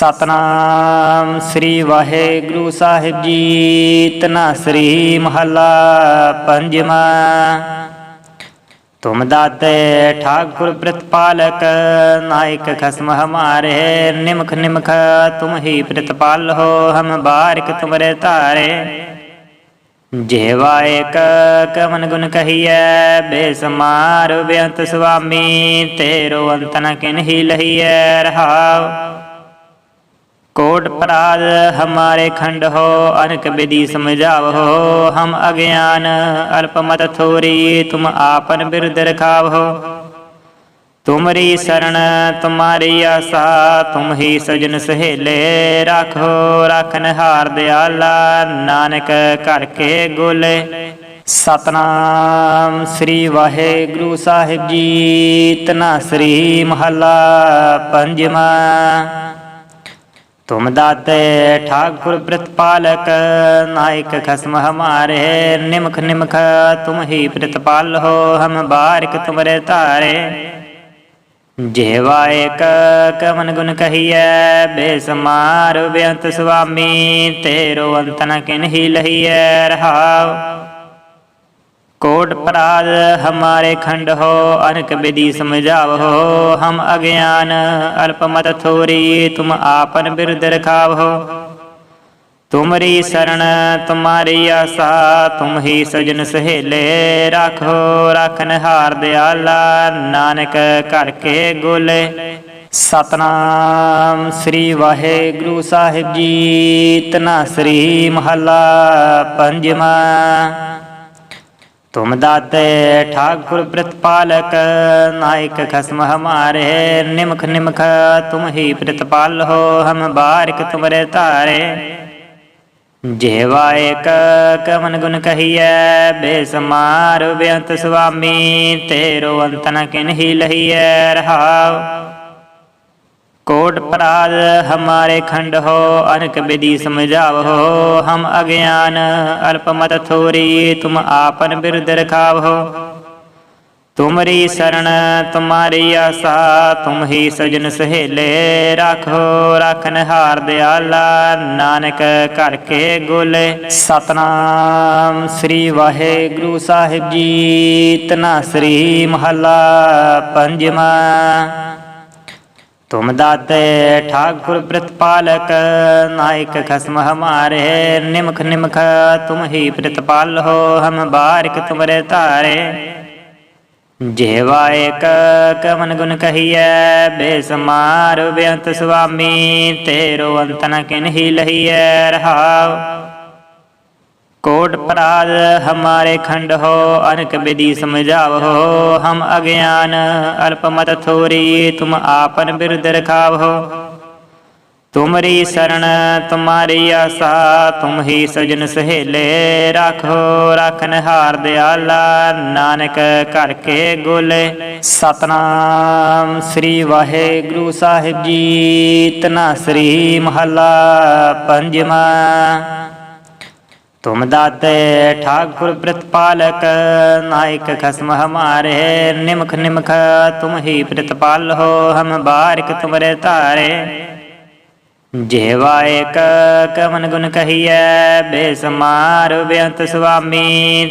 ਸਤਨਾਮ ਸ੍ਰੀ ਵਾਹਿਗੁਰੂ ਸਾਹਿਬ ਜੀ। ਤਨਾ ਸ੍ਰੀ ਮਹੱਲਾ ਪੰਜਵਾ। ਤੁਮ ਦਾਤੇ ਠਾਕੁਰ ਪ੍ਰਤਪਾਲਕ, ਨਾਇਕ ਖਸਮ ਹਮਾਰੇ। ਨਿਮਖ ਨਿਮਖ ਤੁਮ ਹੀ ਪ੍ਰਤਪਾਲ ਹੋ, ਹਮ ਬਾਰਿਕ ਤੁਮਰੇ ਧਾਰੇ। ਜਿਹਵਾ ਏਕ ਕਵਨ ਗੁਣ ਕਹੀਐ, ਬੇਸਮਾਰ ਬੇਅੰਤ ਸੁਆਮੀ, ਤੇਰੋ ਅੰਤ ਨ ਕਿਨਹੀ ਲਹੀਐ ਰਹਾਉ। कोट पराध हमारे खंड हो अनक विधि समझाव हो हम अज्ञान अल्प मत थोरी तुम आपन बिरद रखाव हो तुमरी शरण तुम्हारी आशा तुम ही सजन सहेले राखो राखन हार दयाला नानक करके गोले ਸਤਨਾਮ ਸ੍ਰੀ ਵਾਹਿਗੁਰੂ ਸਾਹਿਬ ਜੀ ਤਨਾ ਸ੍ਰੀ ਮਹੱਲਾ ਪੰਜਵਾ तुम दाते ठाकुर प्रतिपालक नायक खसम हमारे निमख निमख तुम ही प्रतिपाल हो हम बारिक तुमरे तारे जेवा एक कमन गुण कहिए बेसमार बेअंत स्वामी तेरो अंत न किन्ही लहिए रहाओ ਕੋਟ ਪਰਾਜ, ਹਮਾਰੇ ਖੰਡ ਹੋ, ਅਨਕ ਵਿਧੀ ਸਮਝਾਵੋ, ਹਮ ਅਗਿਆਨ, ਅਲਪ ਮਤ ਥੋਰੀ, ਤੁਮ ਆਪਨ ਬਿਰਧ ਰਖਾਵੋ। ਤੁਮਰੀ ਸਰਣ ਤੁਮਾਰੀ ਆਸਾ, ਤੁਮ ਹੀ ਸਜਨ ਸਹੇਲੇ ਰੱਖੋ ਰਖਨ ਹਾਰ ਦਿਆਲਾ, ਨਾਨਕ ਘਰ ਕੇ ਗੋਲੇ। ਸਤਨਾਮ ਸ੍ਰੀ ਵਾਹਿਗੁਰੂ ਸਾਹਿਬ ਜੀ, ਤਨਾ ਸ੍ਰੀ ਮਹੱਲਾ ਪੰਜਵਾਂ। तुम दाते ठाकुर प्रतिपालक नायक खसम हमारे निमख निमख तुम ही प्रतिपाल हो हम बारिक तुमरे तारे जेवा एक कवन गुण कहिए बेसमार बेअंत स्वामी तेरो अंतन किन ही लहिए रहाओ कोट पराध हमारे खंड हो अनक विधि समझाव हो हम अज्ञान अल्प मत थोरी तुम आपन बिरद रखाव हो तुमरी शरण तुम्हारी आशा तुम ही सजन सहेले राखो राखन हार दयाला नानक करके गोले सतनाम श्री वाहिगुरु साहिब जी तना श्री महला पंजवा तुम दाते ठाकुर प्रतिपालक नायक खसम हमारे निमख निमख तुम ही प्रतिपाल हो हम बारिक तुमरे तारे जेवा एक कवन गुण कहिए बेसमार बेअंत स्वामी तेरो अंतन किन ही लहिए रहाव ਕੋਟ ਪਰਾਜ, ਹਮਾਰੇ ਖੰਡ ਹੋ, ਅਨਕ ਵਿਧੀ ਸਮਝਾਵੋ ਹਮ ਅਗਿਆਨ, ਅਲਪ ਮਤ ਥੋਰੀ, ਤੁਮ ਆਪਨ ਬਿਰਦ ਰਖਾਵੋ ਤੁਮਰੀ ਸਰਣ ਤੁਮਾਰੀ ਆਸਾ, ਤੁਮ ਹੀ ਸਜਨ ਸਹੇਲੇ ਰੱਖੋ, ਰਖਨ ਹਾਰ ਦਿਆਲਾ, ਨਾਨਕ ਘਰ ਕੇ ਗੋਲੇ। ਸਤਨਾਮ ਸ੍ਰੀ ਵਾਹਿਗੁਰੂ ਸਾਹਿਬ ਜੀ, ਤਨਾ ਸ੍ਰੀ ਮਹੱਲਾ ਪੰਜਵਾਂ। तुम दाते ठाकुर प्रतिपालक नायक खसम हमारे निमख निमख तुम ही प्रतिपाल हो हम बारिक तुमरे तारे जेवा एक कवन गुण कहिए बेसमार बेअंत स्वामी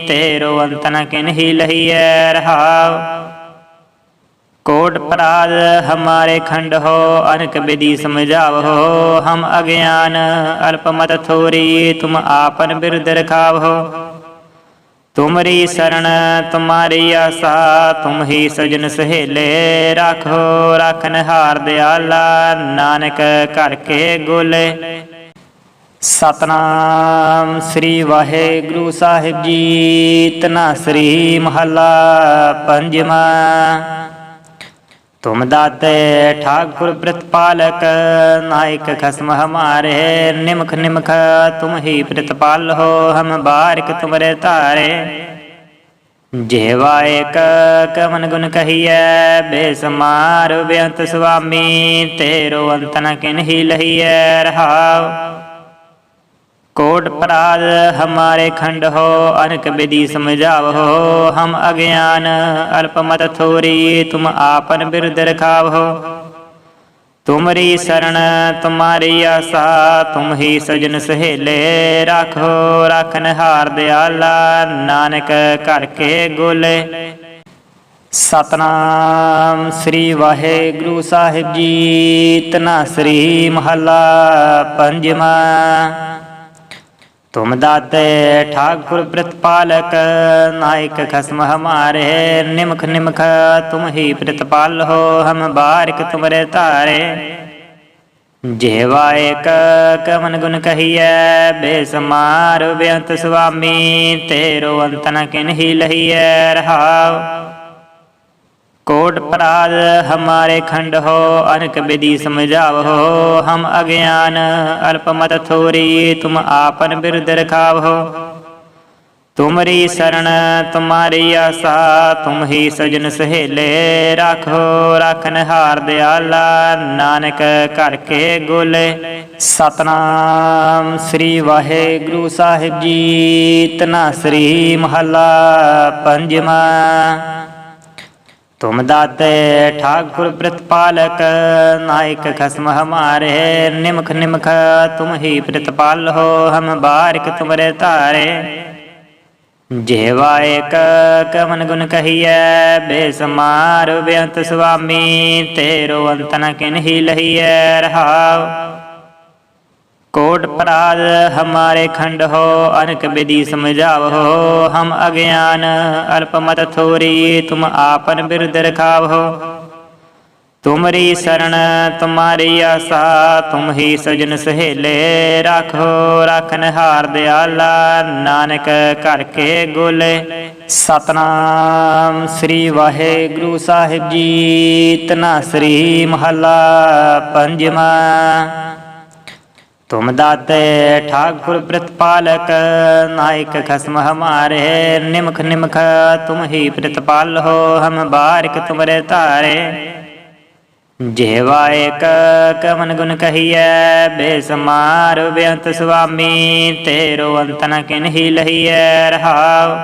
तेरो अंतन किन ही लहिए रहाओ कोट पराध हमारे खंड हो अनक विधि समझाव हो हम अज्ञान अल्प मत थोरी तुम आपन बिरद रखाव हो तुमरी शरण तुम्हारी आशा तुम ही सजन सहेले राखो राखन हार दयाला नानक करके गोले ਸਤਨਾਮ ਸ੍ਰੀ ਵਾਹਿਗੁਰੂ ਸਾਹਿਬ ਜੀ ਤਨਾ ਸ੍ਰੀ ਮਹੱਲਾ ਪੰਜਵਾ तुम दाते ठाकुर प्रतिपालक नायक खसम हमारे निमख निमख तुम ही प्रतिपाल हो हम बारिक तुमरे तारे जेवा एक कमन गुण कहिए बेसमार बेअंत स्वामी तेरो अंत न किन्ही लहिए रहाओ कोट पराध हमारे खंड हो अनक विधि समझाव हो हम अज्ञान अल्प मत थोरी तुम आपन बिरद रखाव हो ਤੁਮਰੀ ਸਰਣ ਤੁਮਾਰੀ ਆਸਾ ਤੁਮ ਹੀ ਸਜਨ ਸਹੇਲੇ ਰਾਖੋ ਰਖਨ ਹਾਰ ਦਿਆਲਾ ਨਾਨਕ ਘਰ ਕੇ ਗੋਲੇ ਸਤਨਾਮ ਸ੍ਰੀ ਵਾਹਿਗੁਰੂ ਸਾਹਿਬ ਜੀ ਤਨਾਸਰੀ ਮਹੱਲਾ ਪੰਜਵਾ ਤੁਮ ਦਾਤੇ ਠਾਕੁਰ ਪ੍ਰਤਪਾਲਕ ਨਾਇਕ ਖਸਮ ਹਮਾਰੇ ਨਿਮਖ ਨਿਮਖ ਤੁਮ ਹੀ ਪ੍ਰਤਪਾਲ ਹੋ ਹਮ ਬਾਰਿਕ ਤੁਮਰੇ ਧਾਰੇ ਜਿਹਵਾ ਏਕ ਕਵਨ ਗੁਣ ਕਹੀਐ ਬੇਸਮਾਰ ਬੇਅੰਤ ਸੁਆਮੀ ਤੇਰੋ ਅੰਤ ਨ ਕਿਨਹੀ ਲਹੀਐ ਰਹਾਉ कोट पराध हमारे खंड हो अनक विधि समझाव हो हम अज्ञान अल्पमत थोरी तुम आपन बिरुद रखाव हो तुमरी शरण तुम्हारी आशा तुम ही सजन सहेले राखो राखन हार दयाला नानक कर के गोले ਸਤਨਾਮ ਸ੍ਰੀ ਵਾਹਿਗੁਰੂ ਸਾਹਿਬ ਜੀ ਤਨਾਸਰੀ ਮਹੱਲਾ ਪੰਜਵਾਂ ਤੁਮ ਦਾਤੇ ਠਾਕੁਰ ਪ੍ਰਤਪਾਲਕ ਨਾਇਕ ਖਸਮ ਹਮਾਰੇ ਨਿਮਖ ਨਿਮਖ ਤੁਮ ਹੀ ਪ੍ਰਤਪਾਲ ਹੋ ਹਮ ਬਾਰਿਕ ਤੁਮਰੇ ਧਾਰੇ ਜਿਹਵਾ ਏਕ ਕਵਨ ਗੁਣ ਕਹੀਐ ਬੇਸਮਾਰ ਬੇਅੰਤ ਸੁਆਮੀ ਤੇਰੋ ਅੰਤ ਨ ਕਿਨਹੀ ਲਹੀਐ ਰਹਾਉ ਕੋਟ ਪਰਾਜ, ਹਮਾਰੇ ਖੰਡ ਹੋ, ਅਨਕ ਬਿਦੀ ਸਮਝਾਵੋ ਹਮ ਅਗਿਆਨ, ਅਲਪ ਮਤ ਥੋਰੀ, ਤੁਮ ਆਪਨ ਬਿਰਦ ਰਖਾਵੋ ਤੁਮਰੀ ਸਰਣ ਤੁਮਾਰੀ ਆਸਾ, ਤੁਮ ਹੀ ਸਜਨ ਸਹੇਲੇ ਰੱਖੋ ਰਖਨਹਾਰ ਦਿਆਲਾ, ਨਾਨਕ ਘਰ ਕੇ ਗੋਲੇ। ਸਤਨਾਮ ਸ੍ਰੀ ਵਾਹਿਗੁਰੂ ਸਾਹਿਬ ਜੀ, ਤਨਾ ਸ੍ਰੀ ਮਹੱਲਾ ਪੰਜਵਾਂ। तुम दाते ठाकुर प्रतिपालक नायक खसम हमारे निमख निमख तुम ही प्रतिपाल हो हम बारिक तुमरे तारे जेवा एक कवन गुण कहिए बेसमार बेअंत स्वामी तेरो अंतन किन ही लहिए रहाओ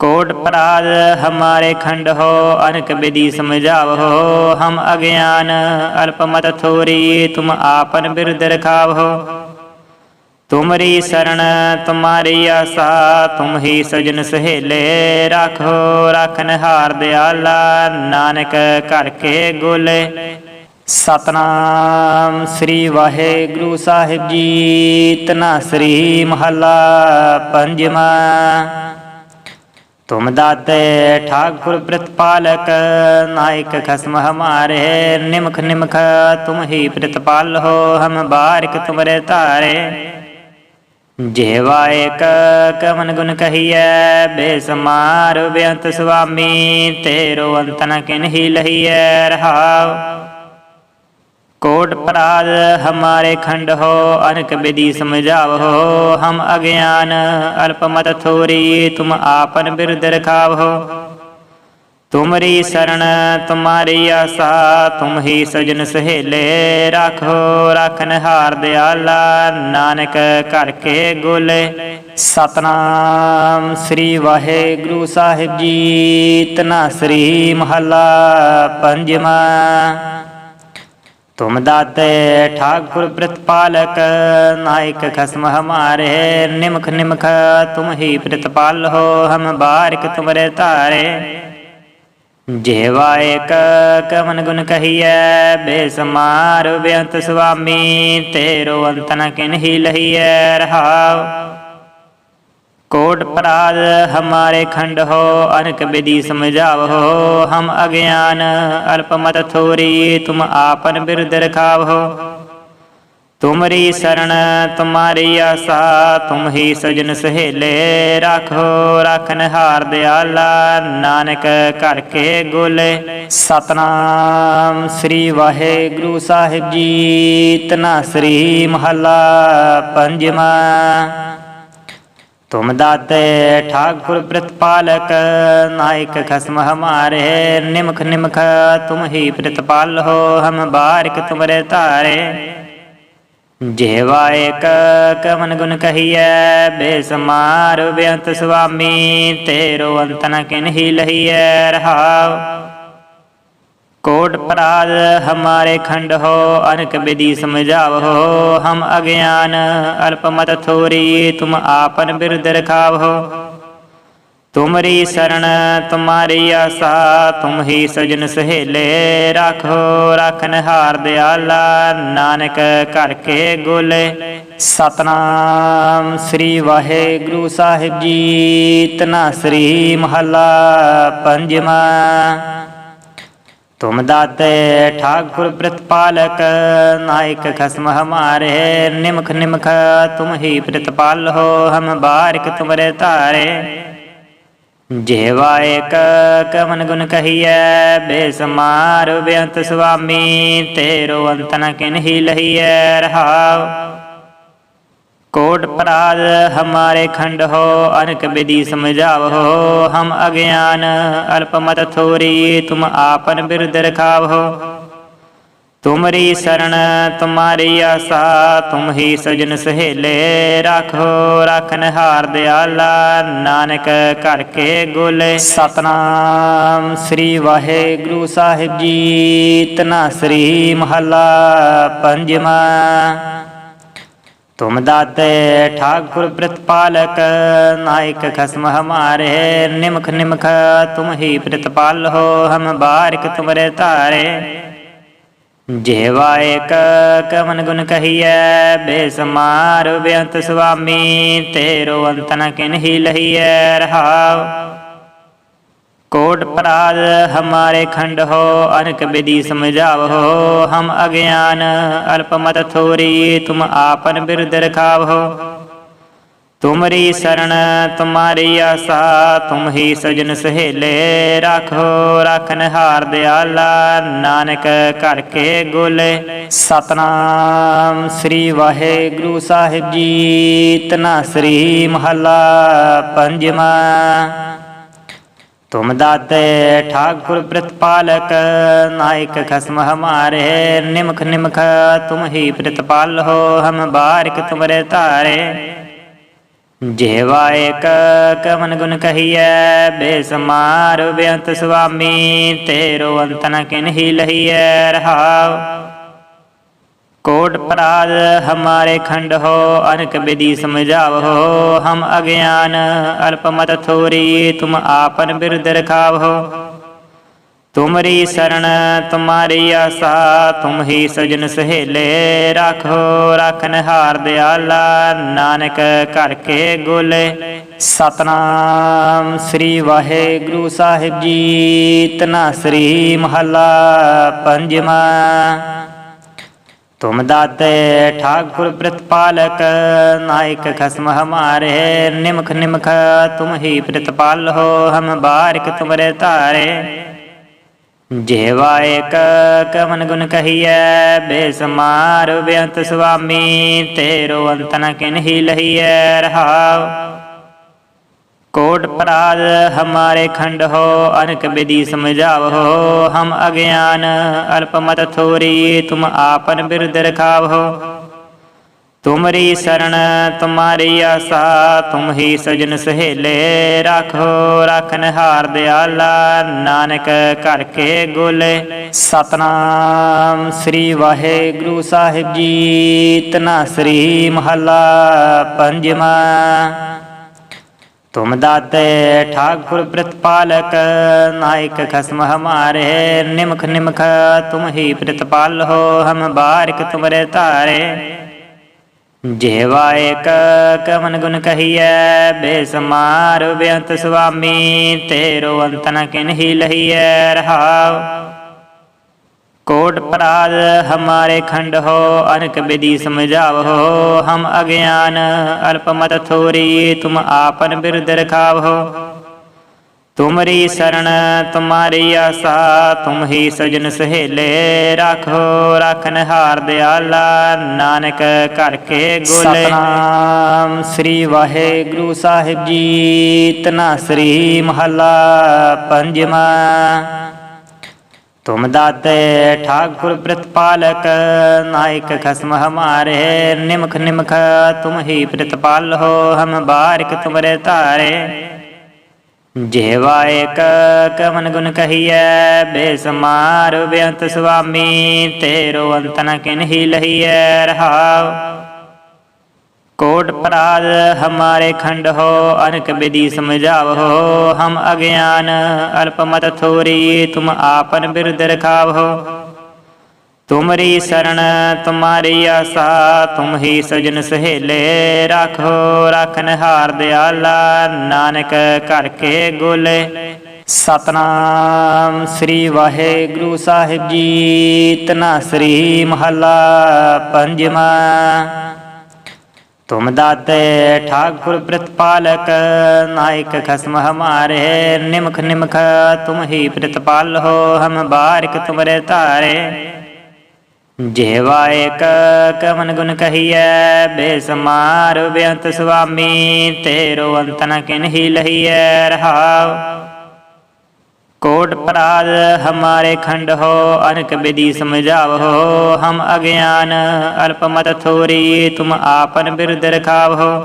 ਕੋਟ ਪਰਾਜ, ਹਮਾਰੇ ਖੰਡ ਹੋ, ਅਨਕ ਬਿਦੀ ਸਮਝਾਵੋ ਹਮ ਅਗਿਆਨ, ਅਲਪ ਮਤ ਥੋਰੀ, ਤੁਮ ਆਪਨ ਬਿਰਦ ਰਖਾਵੋ ਤੁਮਰੀ ਸਰਣ ਤੁਮਾਰੀ ਆਸਾ, ਤੁਮ ਹੀ ਸਜਨ ਸਹੇਲੇ ਰੱਖੋ ਰਖਨਹਾਰ ਦਿਆਲਾ, ਨਾਨਕ ਘਰ ਕੇ ਗੋਲੇ। ਸਤਨਾਮ ਸ੍ਰੀ ਵਾਹਿਗੁਰੂ ਸਾਹਿਬ ਜੀ, ਤਨਾ ਸ੍ਰੀ ਮਹੱਲਾ ਪੰਜਵਾਂ। तुम दाते ठाकुर प्रतिपालक नायक खसम हमारे निमख निमख तुम ही प्रतिपाल हो हम बारिक तुमरे तारे जेवा एक कवन गुण कहिए बेसमार बेअंत स्वामी तेरो अंतन किन ही लहिए रहाओ ਕੋਟ ਪਰਾਜ, ਹਮਾਰੇ ਖੰਡ ਹੋ, ਅਨਕ ਬਿਦੀ ਸਮਝਾਵੋ ਹਮ ਅਗਿਆਨ, ਅਲਪ ਮਤ ਥੋਰੀ, ਤੁਮ ਆਪਨ ਬਿਰਦ ਰਖਾਵੋ ਤੁਮਰੀ ਸਰਣ ਤੁਮਾਰੀ ਆਸਾ, ਤੁਮ ਹੀ ਸਜਨ ਸਹੇਲੇ ਰੱਖੋ ਰਖਨਹਾਰ ਦਿਆਲਾ, ਨਾਨਕ ਘਰ ਕੇ ਗੋਲੇ। ਸਤਨਾਮ ਸ੍ਰੀ ਵਾਹਿਗੁਰੂ ਸਾਹਿਬ ਜੀ, ਤਨਾ ਸ੍ਰੀ ਮਹੱਲਾ ਪੰਜਵਾਂ। तुम दाते ठाकुर प्रतिपालक नायक खसम हमारे निमख निमख तुम ही प्रतिपाल हो हम बारिक तुमरे तारे जेवा एक कवन गुण कहिए बेसमार बेअंत स्वामी तेरो अंतन किन ही लहिए रहाओ ਕੋਟ ਪਰਾਜ, ਹਮਾਰੇ ਖੰਡ ਹੋ, ਅਨਕ ਬਿਦੀ ਸਮਝਾਵੋ ਹਮ ਅਗਿਆਨ, ਅਲਪ ਮਤ ਥੋਰੀ, ਤੁਮ ਆਪਨ ਬਿਰਦ ਰਖਾਵੋ ਤੁਮਰੀ ਸਰਣ ਤੁਮਾਰੀ ਆਸਾ, ਤੁਮ ਹੀ ਸਜਨ ਸਹੇਲੇ ਰੱਖੋ ਰਖਨਹਾਰ ਦਿਆਲਾ, ਨਾਨਕ ਘਰ ਕੇ ਗੋਲੇ। ਸਤਨਾਮ ਸ੍ਰੀ ਵਾਹਿਗੁਰੂ ਸਾਹਿਬ ਜੀ, ਤਨਾ ਸ੍ਰੀ ਮਹੱਲਾ ਪੰਜਵਾਂ। तुम दाते ठाकुर प्रतिपालक नायक खसम हमारे निमख निमख तुम ही प्रतिपाल हो हम बारिक तुमरे तारे जेवा एक कवन गुण कहिए बेसमार बेअंत स्वामी तेरो अंतन किन ही लहिए रहाओ कोट अपराध हमारे खंड हो अनक विधि समझाव हो हम अज्ञान अल्पमत थोरी तुम आपन बिरुद रखाव हो तुमरी शरण तुम्हारी आसा तुम ही सजन सहेले राखो राखन हार दयाला ਨਾਨਕ ਘਰ ਕੇ ਗੋਲੇ ਸਤਨਾਮ ਸ੍ਰੀ ਵਾਹਿਗੁਰੂ ਸਾਹਿਬ ਜੀ ਤਨਾ ਸ੍ਰੀ ਮਹੱਲਾ ਪੰਜਵਾਂ तुम दाते ठाकुर प्रतिपालक नायक खसम हमारे निमख निमख तुम ही प्रतिपाल हो हम बारिक तुमरे तारे जेवा एक कमन गुण कहिए बेसमार बेअंत स्वामी तेरो अंत न किन ही लहिए रहाओ ਕੋਟ ਪਰਾਜ, ਹਮਾਰੇ ਖੰਡ ਹੋ, ਅਨਕ ਵਿਧੀ ਸਮਝਾਵੋ। ਹਮ ਅਗਿਆਨ, ਅਲਪ ਮਤ ਥੋਰੀ, ਤੁਮ ਆਪਨ ਬਿਰਦ ਰਖਾਵੋ। ਤੁਮਰੀ ਸਰਣ ਤੁਮਾਰੀ ਆਸਾ, ਤੁਮ ਹੀ ਸਜਨ ਸਹੇਲੇ ਰੱਖੋ। ਰਖਨਹਾਰ ਦਿਆਲਾ, ਨਾਨਕ ਘਰ ਕੇ ਗੋਲੇ। ਸਤਨਾਮ ਸ੍ਰੀ ਵਾਹਿਗੁਰੂ ਸਾਹਿਬ ਜੀ, ਤਨਾ ਸ੍ਰੀ ਮਹੱਲਾ ਪੰਜਵਾਂ। तुम दाते ठाकुर प्रतिपालक नायक खसम हमारे निमख निमख तुम ही प्रतिपाल हो हम बारिक तुमरे तारे जेवा एक कवन गुण कहिए बेसमार बेअंत स्वामी तेरो अंतन किन ही लहिए रहाओ ਕੋਟ ਪਰਾਜ, ਹਮਾਰੇ ਖੰਡ ਹੋ, ਅਨਕ ਬਿਦੀ ਸਮਝਾਵੋ, ਹਮ ਅਗਿਆਨ, ਅਲਪ ਮਤ ਥੋਰੀ, ਤੁਮ ਆਪਨ ਬਿਰਦ ਰਖਾਵੋ। ਤੁਮਰੀ ਸਰਣ ਤੁਮਾਰੀ ਆਸਾ, ਤੁਮ ਹੀ ਸਜਨ ਸਹੇਲੇ ਰੱਖੋ ਰਖਨਹਾਰ ਦਿਆਲਾ, ਨਾਨਕ ਘਰ ਕੇ ਗੋਲੇ। ਸਤਨਾਮ ਸ੍ਰੀ ਵਾਹਿਗੁਰੂ ਸਾਹਿਬ ਜੀ, ਤਨਾ ਸ੍ਰੀ ਮਹੱਲਾ ਪੰਜਵਾਂ। तुम दाते ठाकुर प्रतिपालक नायक खसम हमारे निमख निमख तुम ही प्रतिपाल हो हम बारिक तुमरे तारे जेवा एक कवन गुण कहिए बेसमार बेअंत स्वामी तेरो अंतन किन ही लहिए रहाओ कोट अपराध हमारे खंड हो अनक विधि समझाव हो हम अज्ञान अल्पमत थोरी तुम आपन बिरुद रखाव हो तुमरी शरण तुम्हारी आसा तुम ही सजन सहेले राखो राखन हार दयाला नानक घर के गोले सतनाम श्री वाहेगुरु साहिब जी तना श्री महला पंजवा तुम दाते ठाकुर प्रतिपालक नायक खसम हमारे निमख निमख तुम ही प्रतिपाल हो हम बारिक तुमरे तारे जेवा एक कवन गुण कहिए बेसमार बेअंत स्वामी तेरो अंतन किन ही लहिए रहाओ कोट अपराध हमारे खंड हो अनक विधि समझाव हो हम अज्ञान अल्पमत थोरी तुम आपन बिरुद रखाव हो तुमरी शरण तुम्हारी आसा तुम ही सजन सहेले राखो राखन हार दयाला नानक घर के गोले सतनाम श्री वाहेगुरु साहिब जी तना श्री महला पंजवा तुम दाते ठाकुर प्रतिपालक नायक खसम हमारे निमख निमख तुम ही प्रतिपाल हो हम बारिक तुमरे तारे जेवा एक कमन गुण कहिए बेसमार बेअंत स्वामी तेरो अंत न किन्ही लहिए रहाव कोट अपराध हमारे खंड हो अनक विधि समझाव हो हम अज्ञान अल्पमत थोरी तुम आपन बिरुद रखाव हो तुमरी शरण तुम्हारी आसा तुम ही सजन सहेले राखो राखन हार दयाला नानक घर के गोले सतनाम श्री वाहेगुरु साहिब जी तना श्री महला पंजवा तुम दाते ठाकुर प्रतिपालक नायक खसम हमारे निमख निमख तुम ही प्रतिपाल हो हम बारिक तुमरे तारे जेवा एक कवन गुण कहिए बेसमार बेअंत स्वामी तेरो अंतन किन ही लहिए रहाव ਕੋਟ ਪਰਾਜ, ਹਮਾਰੇ ਖੰਡ ਹੋ, ਅਨਕ ਬਿਦੀ ਸਮਝਾਵੋ ਹਮ ਅਗਿਆਨ, ਅਲਪ ਮਤ ਥੋਰੀ, ਤੁਮ ਆਪਨ ਬਿਰਦ ਰਖਾਵੋ ਤੁਮਰੀ ਸਰਣ ਤੁਮਾਰੀ ਆਸਾ, ਤੁਮ ਹੀ ਸਜਨ ਸਹੇਲੇ ਰੱਖੋ, ਰਖਨ ਹਾਰ ਦਿਆਲਾ, ਨਾਨਕ ਘਰ ਕੇ ਗੋਲੇ। ਸਤਨਾਮ ਸ੍ਰੀ ਵਾਹਿਗੁਰੂ ਸਾਹਿਬ ਜੀ, ਤਨਾ ਸ੍ਰੀ ਮਹੱਲਾ ਪੰਜਵਾਂ। तुम दाते ठाकुर प्रतिपालक नायक खसम हमारे निमख निमख तुम ही प्रतिपाल हो हम बारिक तुमरे तारे जेवा एक कवन गुण कहिए बेसमार बेअंत स्वामी तेरो अंतन किन ही लहिए रहाओ ਕੋਟ ਪਰਾਜ, ਹਮਾਰੇ ਖੰਡ ਹੋ, ਅਨਕ ਬਿਦੀ ਸਮਝਾਵੋ। ਹਮ ਅਗਿਆਨ, ਅਲਪ ਮਤ ਥੋਰੀ, ਤੁਮ ਆਪਨ ਬਿਰਦ ਰਖਾਵੋ।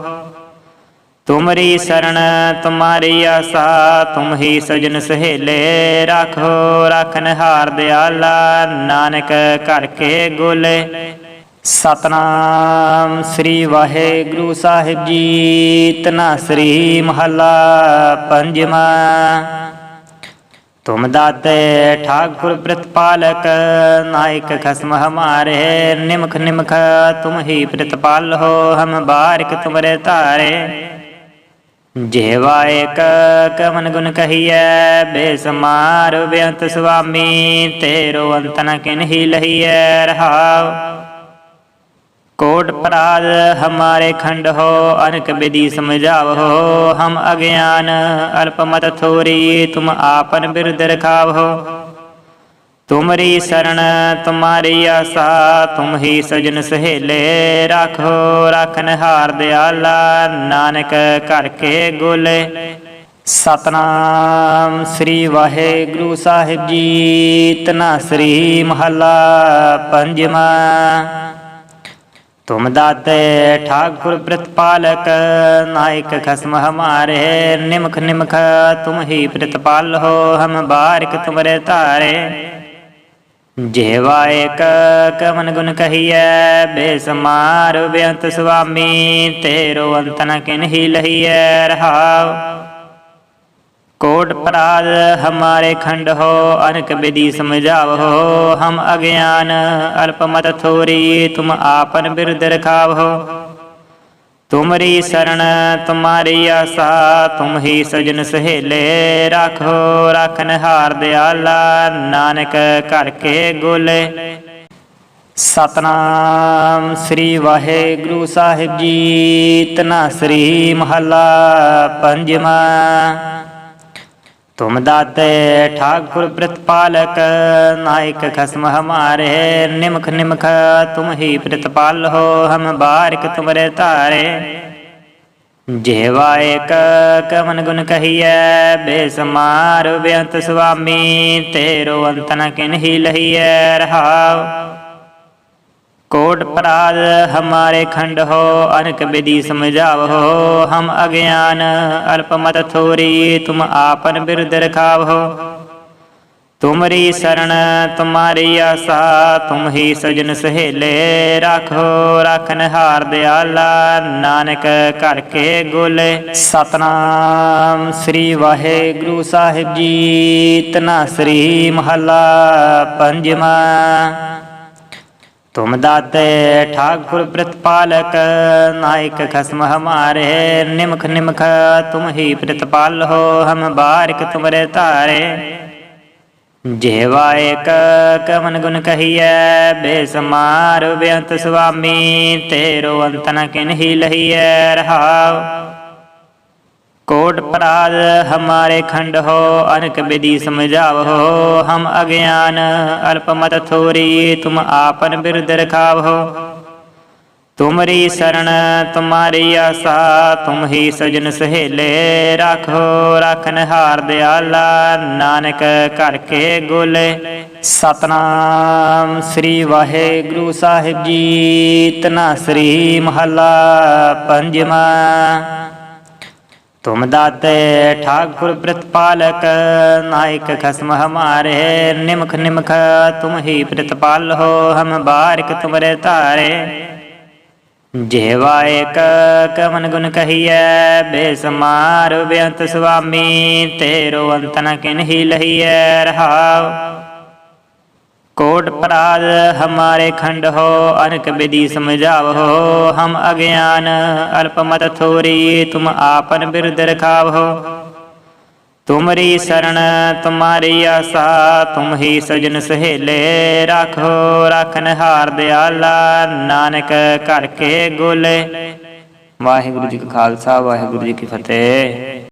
ਤੁਮਰੀ ਸਰਣ ਤੁਮਾਰੀ ਆਸਾ, ਤੁਮ ਹੀ ਸਜਨ ਸਹੇਲੇ ਰੱਖੋ। ਰਖਨਹਾਰ ਦਿਆਲਾ, ਨਾਨਕ ਘਰ ਕੇ ਗੋਲੇ। ਸਤਨਾਮ ਸ੍ਰੀ ਵਾਹਿਗੁਰੂ ਸਾਹਿਬ ਜੀ, ਤਨਾ ਸ੍ਰੀ ਮਹੱਲਾ ਪੰਜਵਾਂ। तुम दाते ठाकुर प्रतिपालक नायक खसम हमारे निमख निमख तुम ही प्रतिपाल हो हम बारिक तुमरे तारे जेवा एक कवन गुण कहिए बेसमार बेअंत स्वामी तेरो अंतन किन ही लहिए रहाओ कोट अपराध हमारे खंड हो अनक विधि समझाव हो हम अज्ञान अल्पमत थोरी तुम आपन बिरुद रखाव हो तुमरी शरण तुम्हारी आशा तुम ही सजन सहेले राखो राखन हार दयाला नानक करके गोले ਸਤਨਾਮ ਸ੍ਰੀ ਵਾਹਿਗੁਰੂ ਸਾਹਿਬ ਜੀ ਤਨਾ ਸ੍ਰੀ ਮਹੱਲਾ ਪੰਜਵਾਂ तुम दाते ठाकुर प्रतिपालक नायक खसम हमारे निमख निमख तुम ही प्रतिपाल हो हम बारिक तुमरे तारे जेवा एक कवन गुण कहिए बेसमार बेअंत स्वामी तेरो अंतन किन ही लहिए रहाव कोट अपराध हमारे खंड हो अनक विधि समझाव हो हम अज्ञान अल्पमत थोरी तुम आपन बिरुद रखाव हो तुमरी शरण तुम्हारी आशा तुम ही सजन सहेले राखो राखन हार दयाला नानक करके गोले ਸਤਨਾਮ ਸ੍ਰੀ ਵਾਹਿਗੁਰੂ ਸਾਹਿਬ ਜੀ ਤਨਾ ਸ੍ਰੀ ਮਹੱਲਾ ਪੰਜਵਾਂ तुम दाते ठाकुर प्रतिपालक नायक खसम हमारे निमख निमख तुम ही प्रतिपाल हो हम बारिक तुमरे तारे जेवा एक कवन गुण कहिए बेसमार बेअंत स्वामी तेरो अंत न किन्ही लहिए रहाव कोट अपराध हमारे खंड हो अनक विधि समझाव हो हम अज्ञान अल्पमत थोरी तुम आपन बिरुद रखाव हो तुमरी शरण तुम्हारी आशा तुम ही सजन सहेले राखो राखन हार दयाला नानक करके गोले सतनाम श्री वाहिगुरु साहिब जी तना श्री महला पंजवा तुम दाते ठाकुर प्रतिपालक नायक खसम हमारे निमख निमख तुम ही प्रतिपाल हो हम बारिक तुमरे तारे जेवा एक कवन गुण कहिए बेसमार बेअंत स्वामी तेरो अंतन किन्ही लहिए रहाओ ਕੋਟ ਪਰਾਜ, ਹਮਾਰੇ ਖੰਡ ਹੋ, ਅਨਕ ਬਿਦੀ ਸਮਝਾਵੋ ਹਮ ਅਗਿਆਨ, ਅਲਪ ਮਤ ਥੋਰੀ, ਤੁਮ ਆਪਨ ਬਿਰਦ ਰਖਾਵੋ ਤੁਮਰੀ ਸਰਣ ਤੁਮਾਰੀ ਆਸਾ, ਤੁਮ ਹੀ ਸਜਨ ਸਹੇਲੇ ਰੱਖੋ। ਰਖਨ ਹਾਰ ਦਿਆਲਾ, ਨਾਨਕ ਘਰ ਕੇ ਗੋਲੇ। ਸਤਨਾਮ ਸ੍ਰੀ ਵਾਹਿਗੁਰੂ ਸਾਹਿਬ ਜੀ, ਤਨਾ ਸ੍ਰੀ ਮਹੱਲਾ ਪੰਜਵਾਂ। ਤੁਮ ਦਾਤੇ ਠਾकुर ਪ੍ਰਤਪਾਲਕ ਨਾਇਕ ਖਸਮ ਹਮਾਰੇ ਨਿਮਖ ਨਿਮਖ ਤੁਮ ਹੀ ਪ੍ਰਤਪਾਲ ਹੋ ਹਮ ਬਾਰਿਕ ਤੁਮਰੇ ਧਾਰੇ ਜਿਹਵਾ ਏਕ ਕਵਨ ਗੁਣ ਕਹੀਐ ਬੇਸਮਾਰ ਬੇਅੰਤ ਸੁਆਮੀ ਤੇਰੋ ਅੰਤ ਨ ਕਿਨਹੀ ਲਹੀਐ ਰਹਾਉ कोट पराज हमारे खंड हो अनक विधि समझावहो हम अज्ञान अल्पमत थोरी तुम आपन बिरुद्ध रखावहो तुमरी शरण तुम्हारी आशा तुम ही सजन सहेले राखो राखन हार दयाला नानक करके गोले वाहिगुरु जी का खालसा वाहिगुरु जी की फतेह